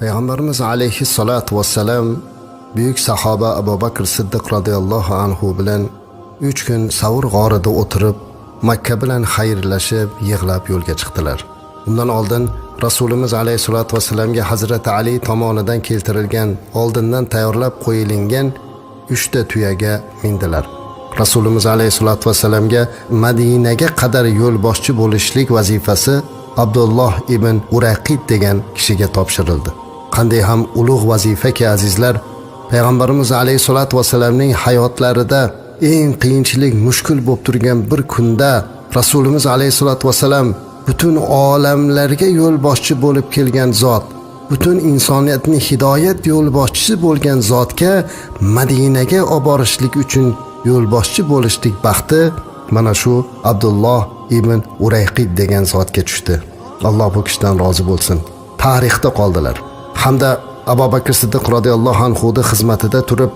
payg'ambarimiz alayhissalotu vassalam buyuk sahoba abu bakr siddiq roziyallohu anhu bilan uch kun savur g'orida o'tirib makka bilan xayrlashib yig'lab yo'lga chiqdilar. Undan oldin rasulimiz alayhissalotu vassalamga hazrati ali tomonidan keltirilgan oldindan tayyorlab qo'yilingan uchta tuyaga mindilar. Rasulimiz alayhissalotu vassalamga madinaga qadar yo'lboshchi bo'lishlik vazifasi abdulloh ibn uraqid degan kishiga topshirildi. Qanday ham ulug' vazifaki azizlar payg'ambarimiz alayhissalotu vassalamning hayotlarida eng qiyinchilik mushkul bo'lib turgan bir kunda rasulimiz alayhissalotu vassalam butun olamlarga yo'lboshchi bo'lib kelgan zot butun insoniyatni hidoyat yo'lboshchisi bo'lgan zotga madinaga olib borishlik uchun yo'lboshchi bo'lishlik baxti mana shu abdulloh ibn urayqid degan zotga tushdi. Alloh bu kishidan rozi bo'lsin. Tarixda qoldilar. Hamda abu bakr siddiq roziyallohu anhuni xizmatida turib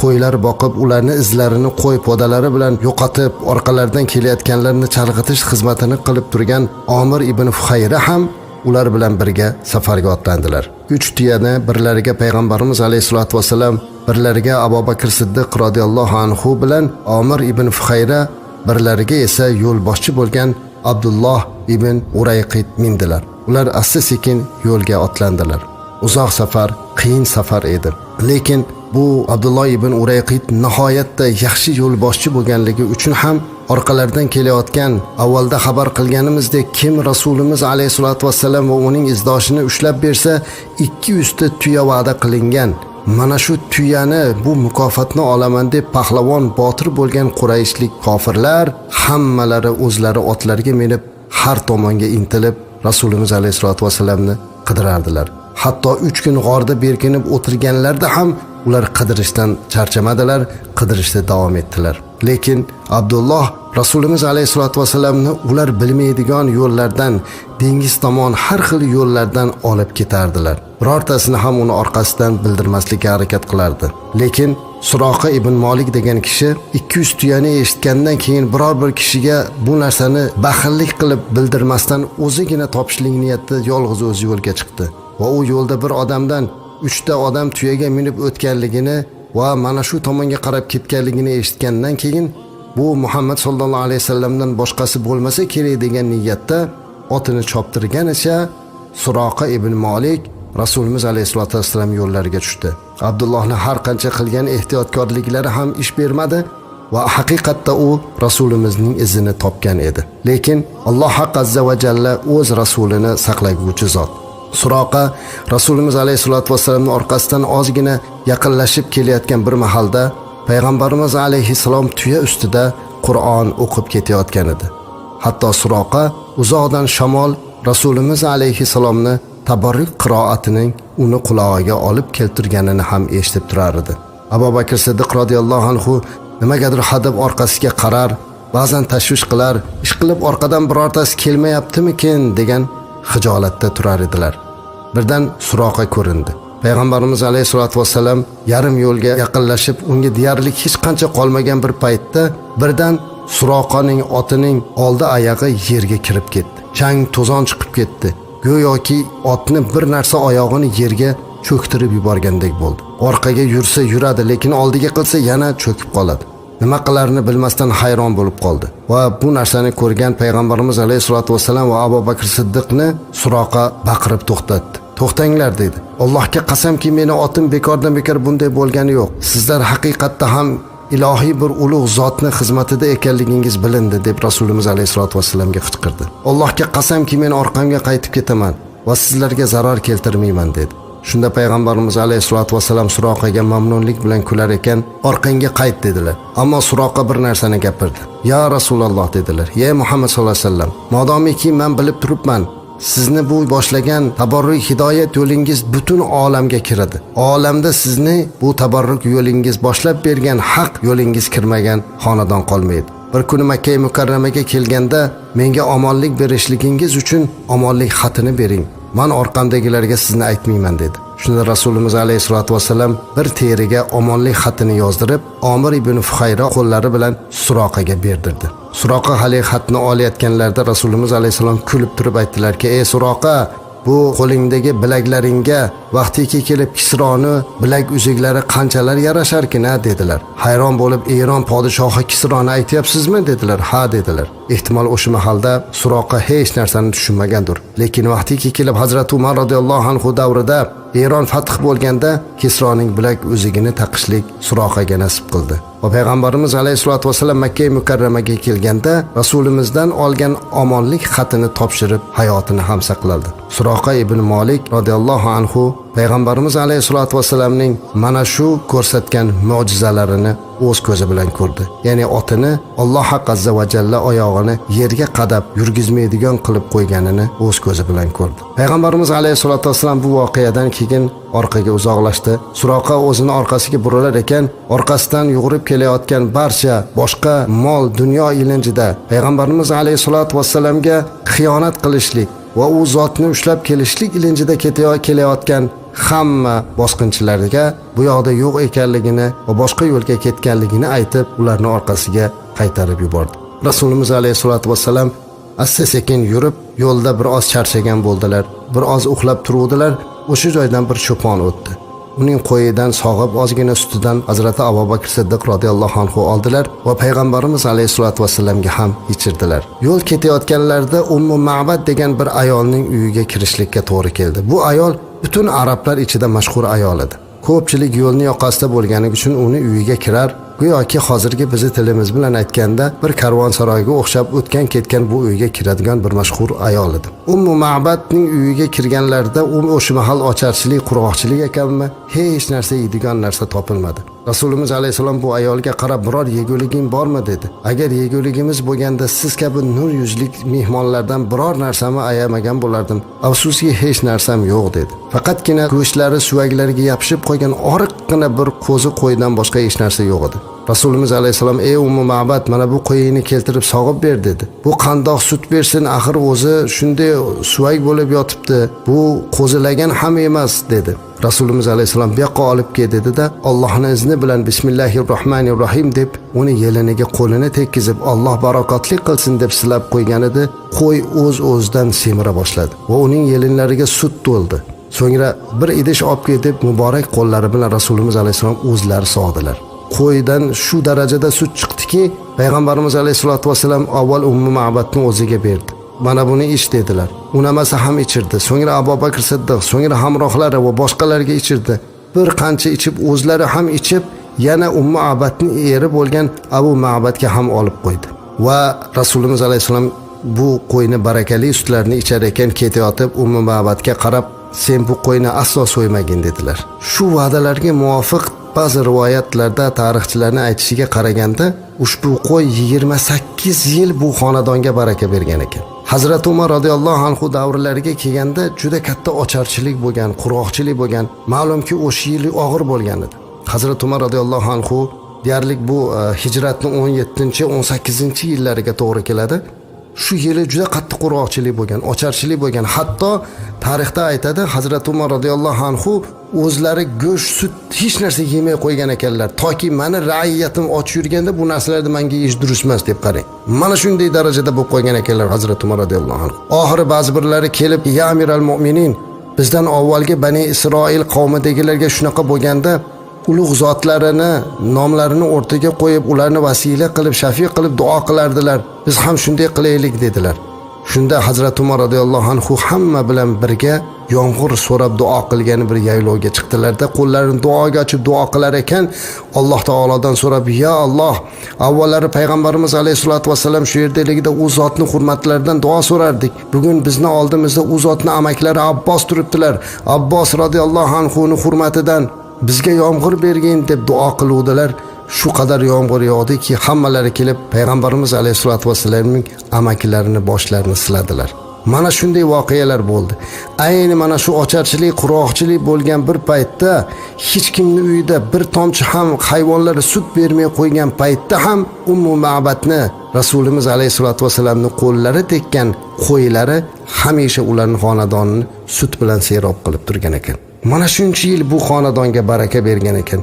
qo'ylar boqib ularni izlarini qo'y podalari bilan yo'qotib orqalaridan kelayotganlarni chalg'itish xizmatini qilib turgan omir ibn fuhayra ham ular bilan birga safarga otlandilar. Uch tuyani birlariga payg'ambarimiz alayhissalotu vassalam birlariga abu bakr siddiq roziyallohu anhu bilan omir ibn fuhayra birlariga esa yo'lboshchi bo'lgan abdulloh ibn urayqid mindilar. Ular asta sekin yo'lga otlandilar. Uzoq safar qiyin safar edi. Lekin bu abdulloh ibn urayqid nihoyatda yaxshi yo'lboshchi bo'lganligi uchun ham orqalaridan kelayotgan avvalda xabar qilganimizdek kim rasulimiz alayhissalotu vassalam va uning izdoshini ushlab bersa ikki yuzta tuya va'da qilingan. Mana shu tuyani bu mukofotni olaman deb pahlavon botir bo'lgan qurayishlik kofirlar hammalari o'zlari otlarga minib har tomonga intilib rasulimiz alayhissalotu vassalamni qidirardilar. Hatto uch kun g'orda berkinib o'tirganlarida ham ular qidirishdan charchamadilar qidirishda davom etdilar. Lekin abdulloh rasulimiz alayhissalotu vassalamni ular bilmaydigan yo'llardan dengiz tomon har xil yo'llardan olib ketardilar. Birortasini ham uni orqasidan bildirmaslikka harakat qilardi. Lekin suroqa ibn molik degan kishi 200 tuyani eshitgandan keyin biror bir kishiga bu narsani baxillik qilib bildirmasdan o'zigina topishlik niyatida yolg'iz o'zi yo'lga chiqdi. Va u yo'lda bir odamdan uchta odam tuyaga minib o'tganligini va mana shu tomonga qarab ketganligini eshitgandan keyin bu muhammad sollallohu alayhi vasallamdan boshqasi bo'lmasa kerak degan niyatda otini choptirganicha suroqa ibn molik rasulimiz alayhissalotu vassalam yo'llariga tushdi. Abdullohni har qancha qilgan ehtiyotkorliklari ham ish bermadi va haqiqatda u rasulimizning izini topgan edi. Lekin alloh haq azza va jalla o'z rasulini saqlaguvchi zot. Suroqa rasulimiz alayhissalotu vassalamni orqasidan ozgina yaqinlashib kelayotgan bir mahalda payg'ambarimiz alayhissalom tuya ustida qur'on o'qib ketayotgan edi. Hatto suroqa uzoqdan shamol rasulimiz alayhissalomni tabarruk qiroatining uni qulog'iga olib keltirganini ham eshitib turar edi. Abu bakr siddiq roziyallohu anhu nimagadir hadab orqasiga qarar ba'zan tashvish qilar ishqilib orqadan birortasi kelmayaptimikin degan hijolatda turar edilar. Birdan suroqa ko'rindi. Payg'ambarimiz alayhissalotu vassalam yarim yo'lga yaqinlashib unga deyarli hech qancha qolmagan bir paytda birdan suroqaning otining oldi oyog'i yerga kirib ketdi. Chang to'zon chiqib ketdi. Go'yoki otni bir narsa oyog'ini yerga cho'ktirib yuborgandek bo'ldi. Orqaga yursa yuradi lekin oldiga qilsa yana cho'kib qoladi. Nima qilarini bilmasdan hayron bo'lib qoldi. Va bu narsani ko'rgan payg'ambarimiz alayhissalotu vassalam va abu bakr siddiqni suroqa baqirib to'xtatdi. To'xtanglar dedi. Allohga qasamki meni otim bekordan bekor bunday bo'lgani yo'q. Sizlar haqiqatda ham ilohiy bir ulug' zotni xizmatida ekanligingiz bilindi deb rasulimiz alayhissalotu vassalamga qichqirdi. Allohga qasamki men orqamga qaytib ketaman va sizlarga zarar keltirmayman dedi. Shunda payg'ambarimiz alayhissalotu vassalam suroqaga mamnunlik bilan kular ekan orqangga qayt dedilar. Ammo suroqa bir narsani gapirdi. Yo rasululloh dedilar ye muhammad sallallohu alayhi vasallam modomiki man bilib turibman sizni bu boshlagan tabarruk hidoyat yo'lingiz butun olamga kiradi. Olamda sizni bu tabarruk yo'lingiz boshlab bergan haq yo'lingiz kirmagan xonadon qolmaydi. Bir kuni makka mukarramaga kelganda menga omonlik berishligingiz uchun omonlik xatini bering. Man orqamdagilarga sizni aytmayman dedi. Shunda rasulimiz alayhissalotu vassalam bir teriga omonlik xatini yozdirib omir ibn fuhayro qo'llari bilan suroqaga berdirdi. Suroqa haligi xatni olayotganlarida rasulimiz alayhissalom kulib turib aytdilarki ey suroqa bu qo'lingdagi bilaklaringga vaqtiki kelib kisroni bilak uzuklari qanchalar yarasharkin a dedilar. Hayron bo'lib eron podshohi kisroni aytyapsizmi dedilar. Ha dedilar. Ehtimol o'sha mahalda suroqqa hech narsani tushunmagandir. Lekin vaqtiki kelib hazrati umar roziyallohu anhu davrida eron fath bo'lganda kisroning bilak uzugini taqishlik suroqaga nasib qildi. Va payg'ambarimiz alayhissalotu vassalam makka mukarramaga kelganda rasulimizdan olgan omonlik xatini topshirib hayotini ham saqladi suroqa ibn molik roziyallohu anhu payg'ambarimiz alayhissalotu vassalamning mana shu ko'rsatgan mo'jizalarini o'z ko'zi bilan ko'rdi. Ya'ni otini alloh haq azza va jalla oyog'ini yerga qadab yurgizmaydigan qilib qo'yganini o'z ko'zi bilan ko'rdi. Payg'ambarimiz alayhissalotu vassalam bu voqeadan keyin orqaga uzoqlashdi. Suroqa o'zini orqasiga burilar ekan orqasidan yugurib kelayotgan barcha boshqa mol dunyo ilinjida payg'ambarimiz alayhissalotu vassalamga xiyonat qilishlik va u zotni ushlab kelishlik ilinjida kelayotgan hamma bosqinchilarga bu yoqda yo'q ekanligini va boshqa yo'lga ketganligini aytib ularni orqasiga qaytarib yubordi. Rasulimiz alayhissalotu vassalam asta sekin yurib yo'lda bir oz charchagan bo'ldilar. Bir oz uxlab turuvdilar. O'sha joydan bir cho'pon o'tdi. Uning qo'yidan sog'ib ozgina sutidan hazrati abu bakr siddiq roziyallohu anhu oldilar va payg'ambarimiz alayhissalotu vassalamga ham ichirdilar. Yo'l ketayotganlarida ummu ma'bad degan bir ayolning uyiga kirishlikka to'g'ri keldi. Bu ayol butun arablar ichida mashhur ayol edi. Ko'pchilik yo'lni yoqasida bo'lgani uchun uni uyiga kirar go'yoki hozirgi bizni tilimiz bilan aytganda bir karvonsaroyga o'xshab o'tgan ketgan bu uyga kiradigan bir mashhur ayol edi. Ummu ma'badning uyiga kirganlarida u o'sha mahal ocharchilik qurg'oqchilik ekanmi hech narsa yeydigan narsa topilmadi. Rasulimiz alayhissalom bu ayolga qarab biror yeguliging bormi? dedi. Agar yeguligimiz bo'lganda siz kabi nur yuzlik mehmonlardan biror narsani ayamagan bo'lardim. Afsuski hech narsam yo'q dedi. Faqatgina go'shtlari suvaklariga yopishib qolgan oriqqina bir qo'zi qo'ydan boshqa hech narsa yo'q edi. Rasulimiz alayhissalom ey ummu ma'bad mana bu qo'yingni keltirib sog'ib ber dedi. Bu qandoq sut bersin axir o'zi shunday suvak bo'lib yotibdi. Bu qo'zilagan ham emas dedi. Rasulimiz alayhissalom bu yoqqa olib kel dedida allohni izni bilan bismillahi rohmanir rohim deb uni yeliniga qo'lini tekkizib alloh barokatli qilsin deb silab qo'ygan edi. Qo'y o'z o'zidan semira boshladi va uning yelinlariga sut to'ldi. So'ngra bir idish olib kel deb muborak qo'llari bilan rasulimiz alayhissalom o'zlari sog'dilar. Qo'ydan shu darajada sut chiqdiki payg'ambarimiz alayhissalotu vassalam avval ummu ma'badni o'ziga berdi. Mana buni ich dedilar. Unamasa ham ichirdi so'ngra abu bakr siddiq so'ngra hamrohlari va boshqalarga ichirdi. Bir qancha ichib o'zlari ham ichib yana ummu abadni eri bo'lgan abu mabadga ham olib qo'ydi. Va rasulimiz alayhissalom bu qo'yni barakali sutlarini ichar ekan ketayotib ummu mabadga qarab sen bu qo'yni aslo so'ymagin dedilar. Shu va'dalarga muvofiq ba'zi rivoyatlarda tarixchilarning aytishiga qaraganda ushbu qo'y 28 yil bu xonadonga baraka bergan ekan. Hazrati umar roziyallohu anhu davrlariga kelganda juda katta ocharchilik bo'lgan qurg'oqchilik bo'lgan ma'lumki o'sha yil og'ir bo'lgan edi. Hazrati umar roziyallohu anhu deyarli bu e, hijratni 17 18 yillariga to'g'ri keladi. Shu yili juda qattiq qurg'oqchilik bo'lgan ocharchilik bo'lgan. Hatto tarixda aytadi hazrati umar roziyallohu anhu o'zlari go'sht sut hech narsa yemay qo'ygan ekanlar. Toki mani raiyatim och yurganda bu narsalarni menga yeyish durust emas deb qarang. Mana shunday darajada bo'lib qolgan ekanlar hazrati umar roziyallohu anhu. Oxiri ba'zi birlari kelib ya amiral mo'minin bizdan avvalgi bani isroil qavmidagilarga shunaqa bo'lganda ulug' zotlarini nomlarini o'rtaga qo'yib ularni vasila qilib shafiq qilib duo qilardilar. Biz ham shunday qilaylik dedilar. Shunda hazrati umar roziyallohu anhu hamma bilan birga yomg'ir so'rab duo qilgani bir yaylovga chiqdilarda qo'llarini duoga ochib duo qilar ekan. Alloh taolodan so'rab ya alloh avvallari payg'ambarimiz alayhissalotu vassalam shu yerdaligida u zotni hurmatlaridan duo so'rardik. Bugun bizni oldimizda u zotni amaklari abbos turibdilar. Abbos roziyallohu anhuni hurmatidan bizga yomg'ir bergin deb duo qiluvdilar. Shu qadar yomg'ir yog'diki hammalari kelib payg'ambarimiz alayhissalotu vassalamning amakilarini boshlarini siladilar. Mana shunday voqealar bo'ldi. Ayni mana shu ocharchilik qurg'oqchilik bo'lgan bir paytda hech kimni uyida bir tomchi ham hayvonlari sut bermay qo'ygan paytda ham ummu ma'batni rasulimiz alayhissalotu vassalamni qo'llari tekkan qo'ylari hamisha ularni xonadonini sut bilan serob qilib turgan ekan. Mana shuncha yil bu xonadonga baraka bergan ekan.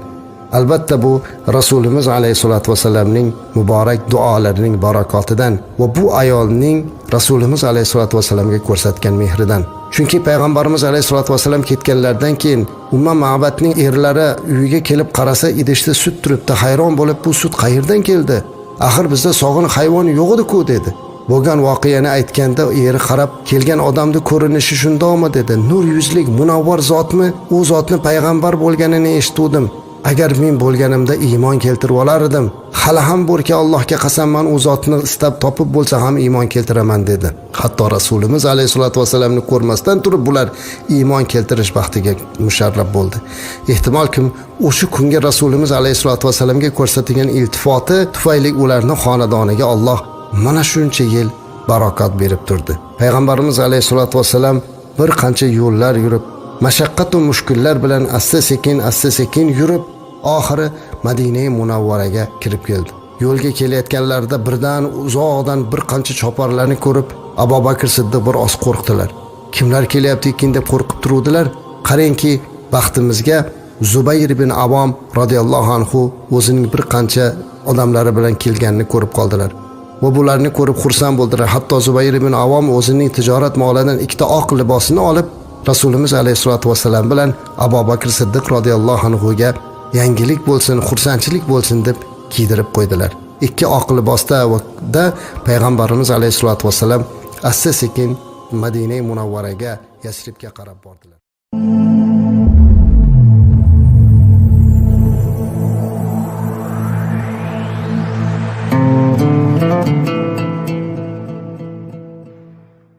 Albatta bu rasulimiz alayhissalotu vassalamning muborak duolarining barakotidan va bu ayolning rasulimiz alayhissalotu vassalamga ko'rsatgan mehridan. Chunki payg'ambarimiz alayhissalotu vassalam ketganlaridan keyin umma ma'batning erlari uyiga kelib qarasa idishda sut turibdi hayron bo'lib bu sut qayerdan keldi? Axir bizda sog'in hayvon yo'q ediku dedi. Bo'lgan voqeani aytganda eri qarab kelgan odamni ko'rinishi shundoqmi dedi. Nur yuzlik munavvar zotmi? U zotni payg'ambar bo'lganini eshituvdim. Agar men bo'lganimda iymon keltirib olardim hali ham borki allohga qasamman u zotni istab topib bo'lsa ham iymon keltiraman dedi. Hatto rasulimiz alayhissalotu vassalamni ko'rmasdan turib bular iymon keltirish baxtiga musharraf bo'ldi. Ehtimolkim o'sha kunga rasulimiz alayhissalotu vassalamga ko'rsatilgan iltifoti tufayli ularni xonadoniga olloh mana shuncha yil barokat berib turdi. Payg'ambarimiz alayhissalotu vassalam bir qancha yo'llar yurib mashaqqatu mushkullar bilan asta sekin asta sekin yurib oxiri madinai munavvaraga kirib keldi. Yo'lga kelayotganlarida birdan uzoqdan bir qancha choparlarni ko'rib abu bakr siddiq bir oz qo'rqdilar. Kimlar kelyapti ekan deb qo'rqib turuvdilar. Qarangki baxtimizga zubayr ibn avom roziyallohu anhu o'zining bir qancha odamlari bilan kelganini ko'rib qoldilar. Va bularni ko'rib xursand bo'ldilar. Hatto zubayr ibn avom o'zining tijorat molidan ikkita oq libosini olib rasulimiz alayhissalotu vassalam bilan abu bakr siddiq roziyallohu anhuga yangilik bo'lsin xursandchilik bo'lsin deb kiydirib qo'ydilar. Ikki oq libosda payg'ambarimiz alayhissalotu vassalam asta sekin madina munavvaraga yasribga qarab bordilar.